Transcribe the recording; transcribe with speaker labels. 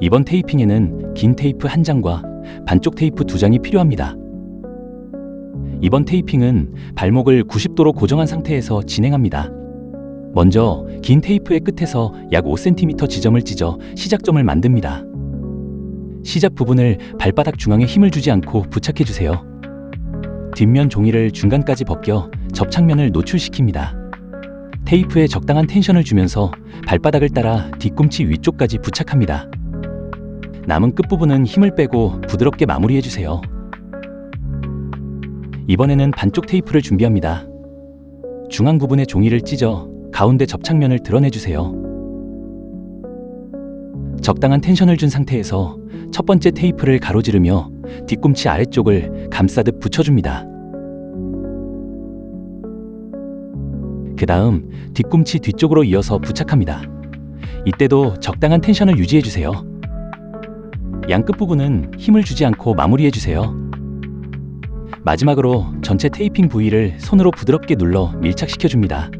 Speaker 1: 이번 테이핑에는 긴 테이프 한 장과 반쪽 테이프 두 장이 필요합니다. 이번 테이핑은 발목을 90도로 고정한 상태에서 진행합니다. 먼저 긴 테이프의 끝에서 약 5cm 지점을 찢어 시작점을 만듭니다. 시작 부분을 발바닥 중앙에 힘을 주지 않고 부착해 주세요. 뒷면 종이를 중간까지 벗겨 접착면을 노출시킵니다. 테이프에 적당한 텐션을 주면서 발바닥을 따라 뒤꿈치 위쪽까지 부착합니다. 남은 끝부분은 힘을 빼고 부드럽게 마무리해 주세요. 이번에는 반쪽 테이프를 준비합니다. 중앙 부분에 종이를 찢어 가운데 접착면을 드러내 주세요. 적당한 텐션을 준 상태에서 첫 번째 테이프를 가로지르며 뒤꿈치 아래쪽을 감싸듯 붙여줍니다. 그 다음 뒤꿈치 뒤쪽으로 이어서 부착합니다. 이때도 적당한 텐션을 유지해 주세요. 양 끝 부분은 힘을 주지 않고 마무리해 주세요. 마지막으로 전체 테이핑 부위를 손으로 부드럽게 눌러 밀착시켜 줍니다.